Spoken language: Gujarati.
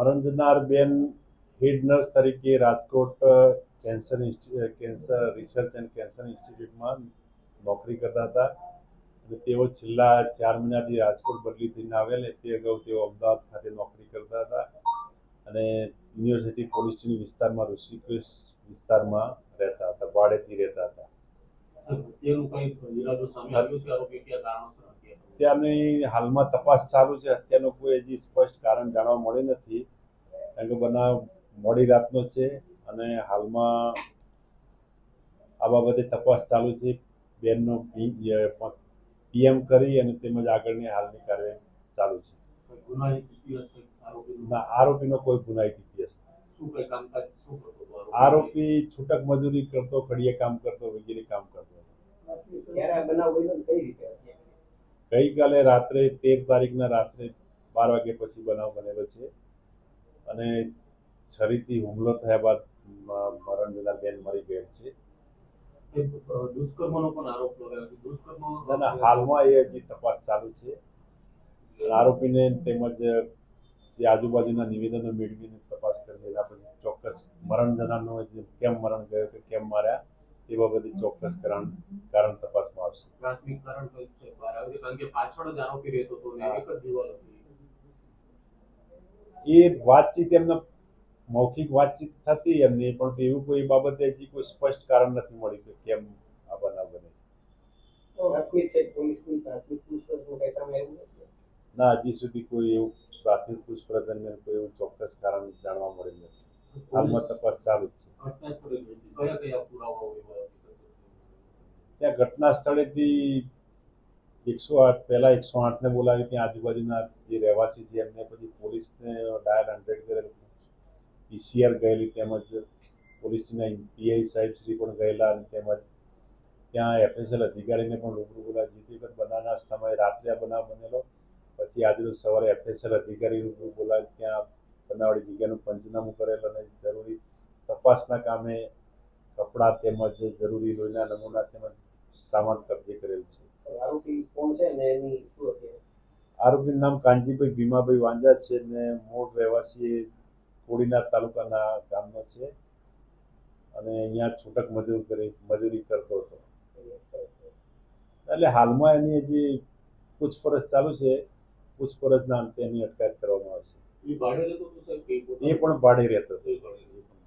મરણ બેન હેડ નર્સ તરીકે Rajkot cancer cancer research and cancer ઇન્સ્ટિટ્યૂટમાં નોકરી કરતા હતા. અને તેઓ છેલ્લા ચાર મહિનાથી રાજકોટ બદલી થઈને ને તે અગાઉ તેઓ અમદાવાદ ખાતે નોકરી કરતા હતા. અને યુનિવર્સિટી પોલીસની વિસ્તારમાં, ઋષિકેશ વિસ્તારમાં રહેતા હતા ભાડેથી રહેતા હતા? હત્યાની હાલમાં તપાસ ચાલુ છે. હત્યાનું કોઈ હજી સ્પષ્ટ કારણ જાણવા મળ્યું નથી. કારણ કે બનાવ મોડી રાતનો છે અને હાલમાં આ બાબતે તપાસ ચાલુ છે. બેનનો પીએમ કરી અને તેમજ આગળની હાલની કાર્યવાહી ચાલુ છે. આરોપીનો? ના આરોપીનો કોઈ ગુનાહિત ઇતિહાસ? આરોપી? છૂટક મજૂરી કરતો કડીએ કામ કરતો વગેરે કામ કરતો હતો. ગઈકાલે રાત્રે તેર તારીખના રાત્રે બાર વાગ્યા પછી બનાવ બનેલો છે. અને છરીથી હુમલો થયા બાદ મરણ જનાર બેન મરી ગયેલ છે. દુષ્કર્મનો પણ આરોપ લગાવ્યો દુષ્કર્મ ના, ના, હાલમાં એ હજી તપાસ ચાલુ છે. આરોપીને તેમજ જે આજુબાજુના નિવેદનો મેળવીને તપાસ કરી એના પછી ચોક્કસ મરણ જનારનો કેમ મરણ ગયો કે કેમ માર્યા તે બાબતે ચોક્કસ કારણ કારણ તપાસમાં આવશે. પ્રાથમિક કારણ કઈ છે બહાર આવ્યું છે? કારણ કે પાછળ જ આરોપી રહેતો હતો ને એક જ દિવાલ હતી. એ વાતચીત એમના મૌખિક વાતચીત થતી એમની પણ એવું કોઈ બાબતે હજી કોઈ સ્પષ્ટ કારણ નથી મળ્યું કે કેમ આ બનાવ બને. પ્રાથમિક છે પોલીસની પ્રાથમિક પૂછપરછમાં કઈ સામે આવ્યું ના હજી સુધી કોઈ એવું પ્રાથમિક પૂછપરછ દરમિયાન કોઈ એવું ચોક્કસ કારણ જાણવા મળ્યું નથી. હાલમાં તપાસ ચાલુ જ છે? ત્યાં ઘટના સ્થળેથી એકસો આઠ, પહેલાં એકસો આઠને બોલાવી, ત્યાં આજુબાજુના જે રહેવાસી છે, એમને પછી પોલીસને ડાયલ હંડ્રેડ કરેલ પીસીઆર ગયેલી તેમજ પોલીસના પીઆઈ સાહેબ શ્રી પણ ગયેલા અને તેમજ ત્યાં એફએસએલ અધિકારીને પણ રૂબરૂ બોલાવી જે વખત બનાવના સમયે રાત્રે બનાવ બનેલો, પછી આજરોજ સવારે એફએસએલ અધિકારી રૂબરૂ બોલાવી, ત્યાં બનાવવાળી જગ્યાનું પંચનામું કરેલ અને જરૂરી તપાસના કામે કપડાં તેમજ જરૂરી લોહીના નમૂના તેમજ સામાન કબજે કરેલ છે. આરોપીનું નામ કાનજીભાઈ ભીમાભાઈ વાંજા છે ને મૂળ રહેવાસી કોડીનાર તાલુકાના ગામનો છે અને અહીંયા છૂટક મજૂર કરી મજૂરી કરતો હતો. એટલે હાલમાં એની હજી પૂછપરછ ચાલુ છે પૂછપરછના અંતે એની અટકાયત કરવામાં આવશે. એ ભાડે રહેતો હતો સાહેબ એ પણ ભાડે રહેતો.